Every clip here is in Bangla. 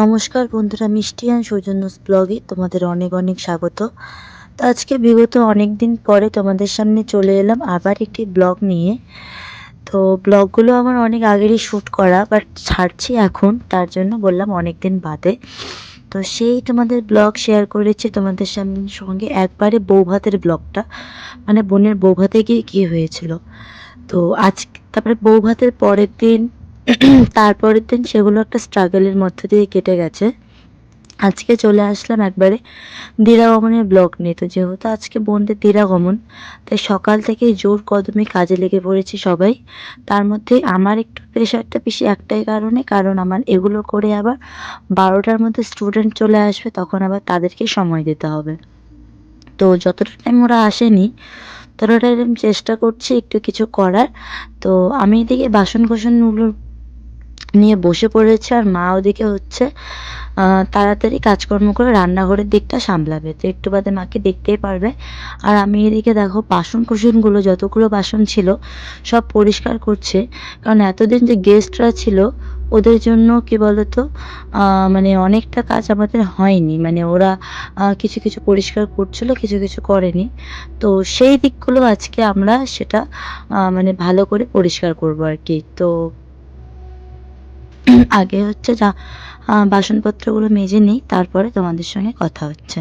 নমস্কার বন্ধুরা মিষ্টিয়ান সৌজন্য ব্লগে তোমাদের অনেক অনেক স্বাগত। তো আজকে বিগত অনেক দিন পরে তোমাদের সামনে চলে এলাম আবার একটি ব্লগ নিয়ে। তো ব্লগগুলো আমার অনেক আগেরই শ্যুট করা বাট ছাড়ছি এখন, তার জন্য বললাম অনেক দিন বাদে। তো সেই তোমাদের ব্লগ শেয়ার করেছি তোমাদের সামনে সঙ্গে একবারে বৌভাতের ব্লগটা মানে বোনের বৌভাতে গিয়ে কী হয়েছিল। তো আজ তারপরে বৌভাতের পরের দিন তারপরের দিন সেগুলো একটা স্ট্রাগলের মধ্যে দিয়ে কেটে গেছে। আজকে চলে আসলাম একবারে দিরাগমনের ব্লগ নিয়ে। তো যেহেতু আজকে বোনদের দিরাগমন, তাই সকাল থেকেই জোর কদমে কাজে লেগে পড়েছি সবাই। তার মধ্যে আমার একটু প্রেশারটা বেশি একটাই কারণে, কারণ আমার এগুলো করে আবার বারোটার মধ্যে স্টুডেন্ট চলে আসবে, তখন আবার তাদেরকে সময় দিতে হবে। তো যতটা টাইম ওরা আসেনি, ততটা টাইম চেষ্টা করছি একটু কিছু করার। তো আমি এদিকে বাসন কোসনগুলো নিয়ে বসে পড়েছে আর মা ওদিকে হচ্ছে তাড়াতাড়ি কাজকর্ম করে রান্নাঘরের দিকটা সামলাবে। তো একটু বাদে মাকে দেখতেই পারবে। আর আমি এদিকে দেখো বাসন কুসনগুলো, যতগুলো বাসন ছিল, সব পরিষ্কার করছে। কারণ এতদিন যে গেস্টরা ছিল, ওদের জন্য কি বলতো মানে অনেকটা কাজ আমাদের হয়নি। মানে ওরা কিছু কিছু পরিষ্কার করছিল, কিছু কিছু করেনি। তো সেই দিকগুলো আজকে আমরা সেটা মানে ভালো করে পরিষ্কার করব আর কি। তো আগে হচ্ছে যা বাসনপত্রগুলো মেজে নিই তারপরে তোমাদের সঙ্গে কথা হচ্ছে।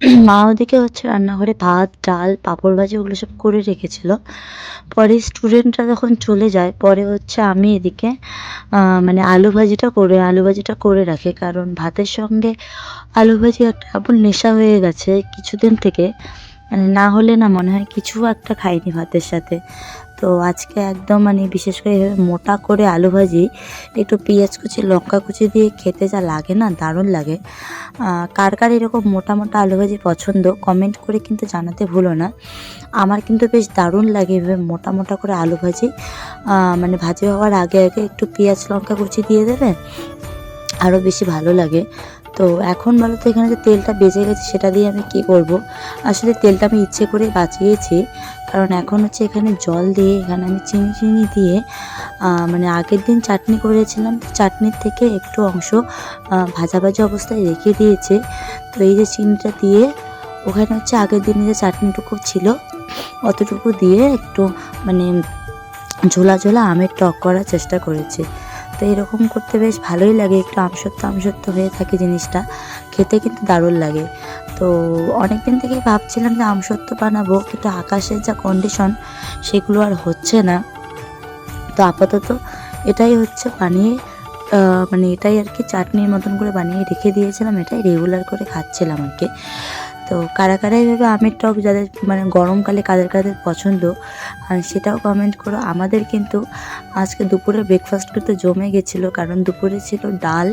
মা ওদিকে হচ্ছে রান্নাঘরে ভাত, ডাল, পাঁপড় ভাজি ওগুলো সব করে রেখেছিল। পরে স্টুডেন্টরা যখন চলে যায়, পরে হচ্ছে আমি এদিকে মানে আলু ভাজিটা করে, আলু ভাজিটা করে রাখি। কারণ ভাতের সঙ্গে আলু ভাজি একটা এমন নেশা হয়ে গেছে কিছুদিন থেকে। মানে না হলে না মনে হয় কিছু একটা খাইনি ভাতের সাথে। তো আজকে একদম মানে বিশেষ করে মোটা করে আলু ভাজি, একটু পেঁয়াজ কুচি, লঙ্কা কুচি দিয়ে খেতে যা লাগে না, দারুণ লাগে। কার কার এরকম মোটা মোটা আলু ভাজি পছন্দ কমেন্ট করে কিন্তু জানাতে ভুলো না। আমার কিন্তু বেশ দারুণ লাগে এভাবে মোটা মোটা করে আলু ভাজি। মানে ভাজি হওয়ার আগে আগে একটু পেঁয়াজ, লঙ্কা কুচি দিয়ে দেবে আরও বেশি ভালো লাগে। তো এখন বলো তো এখানে যে তেলটা বেঁচে গেছে সেটা দিয়ে আমি কি করব? আসলে তেলটা আমি ইচ্ছে করে বাঁচিয়েছি, কারণ এখন হচ্ছে এখানে জল দিয়ে, এখানে আমি চিনি চিনি দিয়ে মানে আগের দিন চাটনি করেছিলাম। তো চাটনির থেকে একটু অংশ ভাজা ভাজা অবস্থায় রেখে দিয়েছে। তো এই যে চিনিটা দিয়ে, ওখানে হচ্ছে আগের দিনে যে চাটনিটুকু ছিল, অতটুকু দিয়ে একটু মানে ঝোলা ঝোলা আমের টক করার চেষ্টা করেছি। তো এরকম করতে বেশ ভালোই লাগে। একটু আমসত্ব আমসত্ব হয়ে থাকে জিনিসটা। খেতে কিন্তু দারুণ লাগে। তো অনেক দিন থেকেই ভাবছিলাম যে আমসত্ব বানাবো, কিন্তু আকাশের যা কন্ডিশন সেগুলো আর হচ্ছে না। তো আপাতত এটাই হচ্ছে বানিয়ে মানে এটাই আর কি চাটনির মতন করে বানিয়ে রেখে দিয়েছিলাম। এটাই রেগুলার করে খাচ্ছিলাম আর কি। তো কারা কারা এইভাবে আমের টক যাদের মানে গরমকালে কাদের কাদের পছন্দ সেটাও কমেন্ট করো। আমাদের কিন্তু আজকে দুপুরে ব্রেকফাস্ট করতে জমে গেছিল, কারণ দুপুরে ছিল ডাল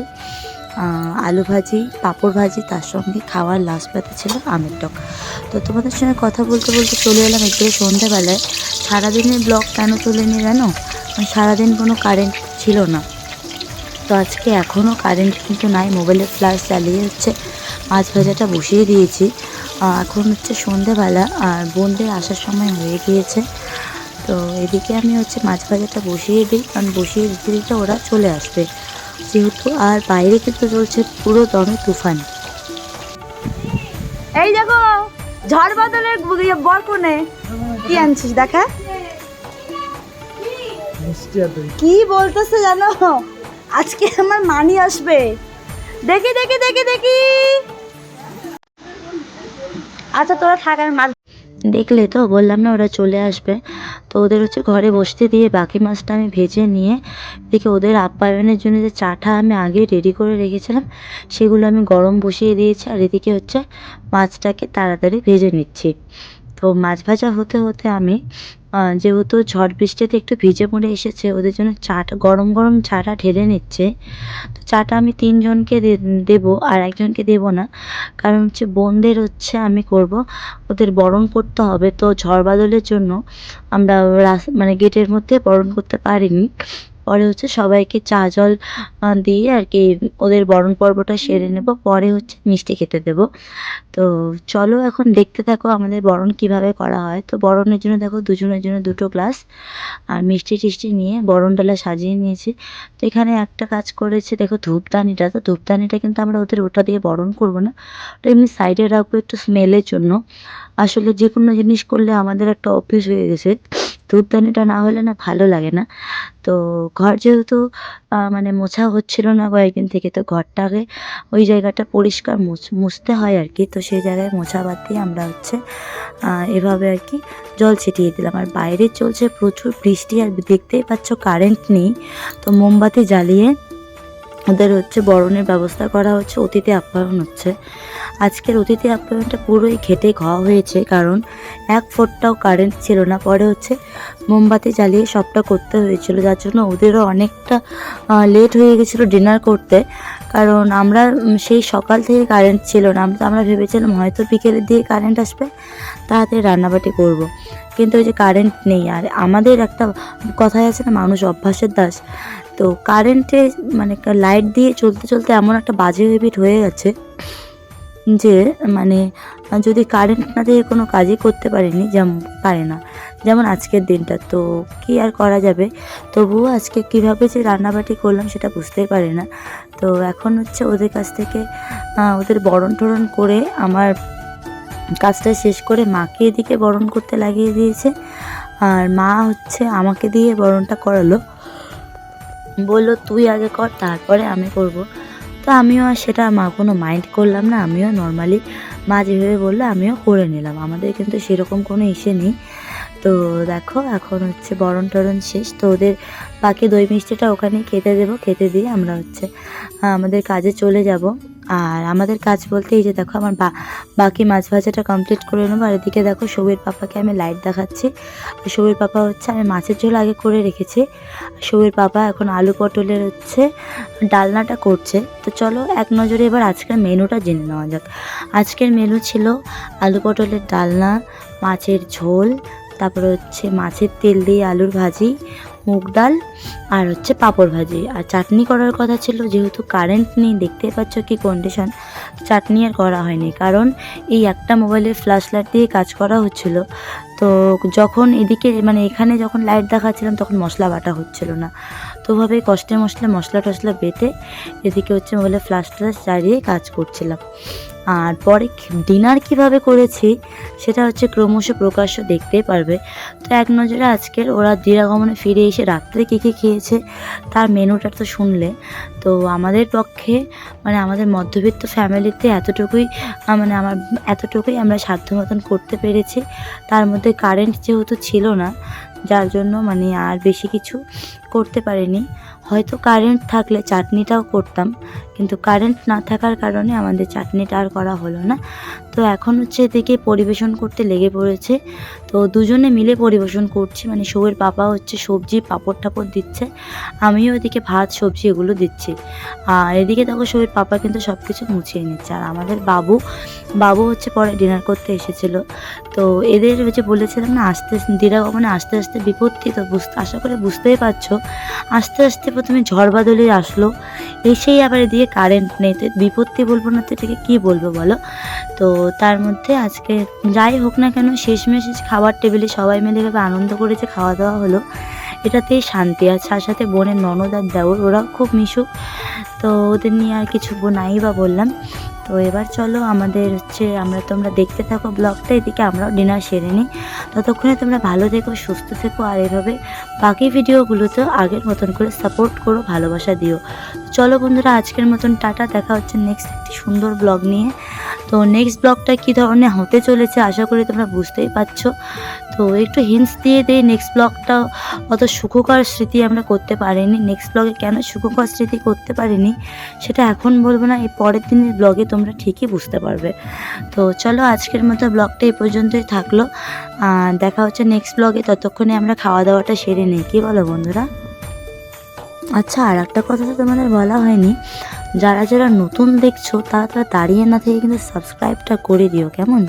আলু ভাজি, পাঁপড় ভাজি, তার সঙ্গে খাওয়ার লাস্ট পাতে ছিল আমের টক। তো তোমাদের সঙ্গে কথা বলতে বলতে চলে এলাম একটু সন্ধ্যাবেলায়। সারাদিনের ব্লগ কেন চলে নি জানো? সারাদিন কোনো কারেন্ট ছিল না। তো আজকে এখনও কারেন্ট কিন্তু নাই মোবাইলের ফ্ল্যাশ চালিয়ে হচ্ছে। মাছ ভাজাটা বসিয়ে দিয়েছি। এখন হচ্ছে সন্ধেবেলা আর বোনদের আসার সময় হয়ে গিয়েছে। তো এদিকে আমি হচ্ছে মাছ ভাজাটা বসিয়ে দিই কারণ বসিয়ে দিতে দিতে ওরা চলে আসবে। যেহেতু আর বাইরে কিন্তু চলছে পুরো দমে তুফান। এই দেখো ঝড় বাদলের বর কোনে? কি আনছিস দেখা কি বলতেছে জানো? আজকে আমার মানি আসবে। দেখি দেখি দেখি দেখি। আচ্ছা তোরা থাক, আমি মাছ দেখলে তো, বললাম না ওরা চলে আসবে। তো ওদের হচ্ছে ঘরে বসতে দিয়ে বাকি মাছটা আমি ভেজে নিয়ে দেখে ওদের আপ্যায়নের জন্য যে চাটা আমি আগে রেডি করে রেখেছিলাম, সেগুলো আমি গরম বসিয়ে দিয়েছি, আর এদিকে হচ্ছে মাছটাকে তাড়াতাড়ি ভেজে নিচ্ছি। তো মাছ ভাজা হতে হতে আমি যেহেতু ঝড় বৃষ্টিতে একটু ভিজে পড়ে এসেছে, ওদের জন্য চাটা, গরম গরম চাটা ঢেলে নিচ্ছে। তো চাটা আমি তিনজনকে দেবো, আর একজনকে দেব না। কারণ হচ্ছে বোনদের হচ্ছে আমি করব, ওদের বরণ করতে হবে। তো ঝড় বাদলের জন্য আমরা মানে গেটের মধ্যে বরণ করতে পারিনি। পরে হচ্ছে সবাইকে চা জল দিয়ে আর কি ওদের বরণ পর্বটা সেরে নেব। পরে হচ্ছে মিষ্টি খেতে দেবো। তো চলো এখন দেখতে থাকো আমাদের বরণ কীভাবে করা হয়। তো বরণের জন্য দেখো দুজনের জন্য দুটো গ্লাস আর মিষ্টি টিষ্টি নিয়ে বরণ ডালা সাজিয়ে নিয়েছি। তো এখানে একটা কাজ করেছে দেখো ধূপদানিটা। তো ধূপদানিটা কিন্তু আমরা ওদের ওটা দিয়ে বরণ করব না। ওটা এমনি সাইডে রাখব একটু স্মেলের জন্য। আসলে যে কোনো জিনিস করলে আমাদের একটা অভ্যেস হয়ে গেছে। ধূপদানিটা না হলে না ভালো লাগে না। তো ঘর যেহেতু মানে মোছা হচ্ছিল না কয়েকদিন থেকে, তো ঘরটাকে ওই জায়গাটা পরিষ্কার মুছতে হয় আর কি তো সেই জায়গায় মোছা বাদ দিয়ে আমরা হচ্ছে এভাবে আর কি জল ছিটিয়ে দিলাম। আর বাইরে চলছে প্রচুর বৃষ্টি, আর দেখতেই পাচ্ছ কারেন্ট নেই। তো মোমবাতি জ্বালিয়ে ওদের হচ্ছে বরণের ব্যবস্থা করা হচ্ছে, অতিথি আপ্যায়ন হচ্ছে। আজকের অতিথি আপ্যায়নটা পুরোই ঘেটে খাওয়া হয়েছে, কারণ এক ফোটটাও কারেন্ট ছিল না। পরে হচ্ছে মোমবাতি জ্বালিয়ে সবটা করতে হয়েছিল, যার জন্য ওদেরও অনেকটা লেট হয়ে গেছিল ডিনার করতে। কারণ আমরা সেই সকাল থেকে কারেন্ট ছিল না। আমরা আমরা ভেবেছিলাম হয়তো বিকেলের দিকে কারেন্ট আসবে তাড়াতাড়ি রান্নাবাটি করব। কিন্তু ওই যে কারেন্ট নেই। আর আমাদের একটা কথাই আছে না, মানুষ অভ্যাসের দাস। তো কারেন্টে মানে লাইট দিয়ে চলতে চলতে এমন একটা বাজে হ্যাবিট হয়ে গেছে যে মানে যদি কারেন্ট না দিয়ে কোনো কাজই করতে পারিনি, যেমন পারে না। যেমন আজকের দিনটা, তো কি আর করা যাবে? তবুও আজকে কীভাবে যে রান্নাবাটি করলাম সেটা বুঝতেই পারি না। তো এখন হচ্ছে ওদের কাছ থেকে ওদের বরণ টরণ করে আমার কাজটা শেষ করে মাকে এদিকে বরণ করতে লাগিয়ে দিয়েছে। আর মা হচ্ছে আমাকে দিয়ে বরণটা করালো। বলল, তুই আগে কর, তারপরে আমি করব। তো আমিও সেটা মা কোনো মাইন্ড করলাম না, আমিও নর্মালি মা যেভাবে বলল, আমিও করে নিলাম। আমাদের কিন্তু সেরকম কোনো ইসে নেই। তো দেখো, এখন হচ্ছে বরণ টরণ শেষ। তো ওদের বাকি দই মিষ্টিটা ওখানে খেতে দেবো, খেতে দিয়ে আমরা হচ্ছে আমাদের কাজে চলে যাব। আর আমাদের কাজ বলতে এই যে দেখো, আমার বা, বাকি মাছ ভাজাটা কমপ্লিট করে নেব। আর এদিকে দেখো সবির পাপাকে আমি লাইট দেখাচ্ছি। সবির পাপা হচ্ছে, আমি মাছের ঝোল আগে করে রেখেছি। সবির পাপা এখন আলু পটলের হচ্ছে ডালনাটা করছে। তো চলো, এক নজরে এবার আজকের মেনুটা জেনে নেওয়া যাক। আজকের মেনু ছিল আলু পটলের ডালনা, মাছের ঝোল তারপরে হচ্ছে মাছের তেল দিয়ে আলুর ভাজি, মুগ ডাল আর হচ্ছে পাঁপড় ভাজি। আর চাটনি করার কথা ছিল, যেহেতু কারেন্ট নেই দেখতে পাচ্ছ কি কন্ডিশন চাটনি আর করা হয়নি, কারণ এই একটা মোবাইলের ফ্ল্যাশ লাইট দিয়ে কাজ করা হচ্ছিল। তো যখন এদিকে মানে এখানে যখন লাইট দেখাচ্ছিলাম, তখন মশলা বাটা হচ্ছিল না। তো ওভাবে কষ্টে মশলা মশলা টশলা বেটে এদিকে হচ্ছে মোবাইলে ফ্ল্যাশ ট্লাশ চালিয়ে কাজ করছিলাম। আর পরে ডিনার কীভাবে করেছি সেটা হচ্ছে ক্রমশ প্রকাশ্য দেখতেই পারবে। তো এক নজরে আজকের ওরা দিরাগমনে ফিরে এসে রাত্রে কী কী খেয়েছে তার মেনুটা তো শুনলে। তো আমাদের পক্ষে মানে আমাদের মধ্যবিত্ত ফ্যামিলিতে এতটুকুই মানে আমার, এতটুকুই আমরা সাধ্য মতন করতে পেরেছি। তার মধ্যে কারেন্ট যেহেতু ছিল না, যার জন্য মানে আর বেশি কিছু করতে পারিনি। হয়তো কারেন্ট থাকলে চাটনিটাও করতাম, কিন্তু কারেন্ট না থাকার কারণে আমাদের চাটনিটা আর করা হলো না। তো এখন হচ্ছে এদিকে পরিবেশন করতে লেগে পড়েছে। তো দুজনে মিলে পরিবেশন করছি মানে সৌয়ের পাপা হচ্ছে সবজি পাপড় টাপড় দিচ্ছে, আমিও এদিকে ভাত, সবজি এগুলো দিচ্ছি। আর এদিকে দেখো সৌয়ের পাপা কিন্তু সব কিছু মুছিয়ে নিচ্ছে। আর আমাদের বাবু বাবু হচ্ছে পরে ডিনার করতে এসেছিল। তো এদের যে বলেছিলাম না, আস্তে দিরাগমনে আস্তে আস্তে বিপত্তি, তো বুঝতে, আশা করে বুঝতেই পারছ। আস্তে আস্তে প্রথমে ঝড় বাদলই আসলো। এসেই আবার এদিকে কারেন্ট নেই। তো বিপত্তি বলব না তো, এটাকে কী বলব বলো? তো তার মধ্যে আজকে যাই হোক না কেন, শেষমেশ খাবার টেবিলে সবাই মিলে আনন্দ করেছে খাওয়া দাওয়া হলো। এটাতেই শান্তি। আর তার সাথে বোনের ননদ আর দেওর, ওরাও খুব মিশুক। তো ওদের নিয়ে আর কিছু নাই বা বললাম। তো এবার চলো আমাদের হচ্ছে, আমরা তোমরা দেখতে থাকো ব্লগটা, এদিকে আমরাও ডিনার সেরে নিই। ততক্ষণে তোমরা ভালো থেকো, সুস্থ থেকো, আর এভাবে বাকি ভিডিওগুলোতেও আগের মতন করে সাপোর্ট করো, ভালোবাসা দিও। চলো বন্ধুরা, আজকের মতন টাটা, দেখা হচ্ছে নেক্সট একটি সুন্দর ব্লগ নিয়ে। তো নেক্সট ব্লগটা কী ধরনের হতে চলেছে আশা করি তোমরা বুঝতেই পারছ। তো একটু হিন্টস দিয়ে দিই নেক্সট ব্লগটা অত সুখকর স্মৃতি আমরা করতে পারিনি। নেক্সট ব্লগে কেন সুখকর স্মৃতি করতে পারিনি সেটা এখন বলব না, এই পরের দিনের ব্লগে তোমরা ঠিকই বুঝতে পারবে। তো চলো আজকের মতো ব্লগটা এই পর্যন্তই থাকল। দেখা হচ্ছে নেক্সট ব্লগে ততক্ষণে আমরা খাওয়া দাওয়াটা সেরে নিই। কী বলো বন্ধুরা? আচ্ছা আর একটা কথা তো তোমাদের বলা হয়নি। যারা যারা নতুন দেখছ তারা তারা দাঁড়িয়ে না থেকে কিন্তু সাবস্ক্রাইবটা করে দিও কেমন?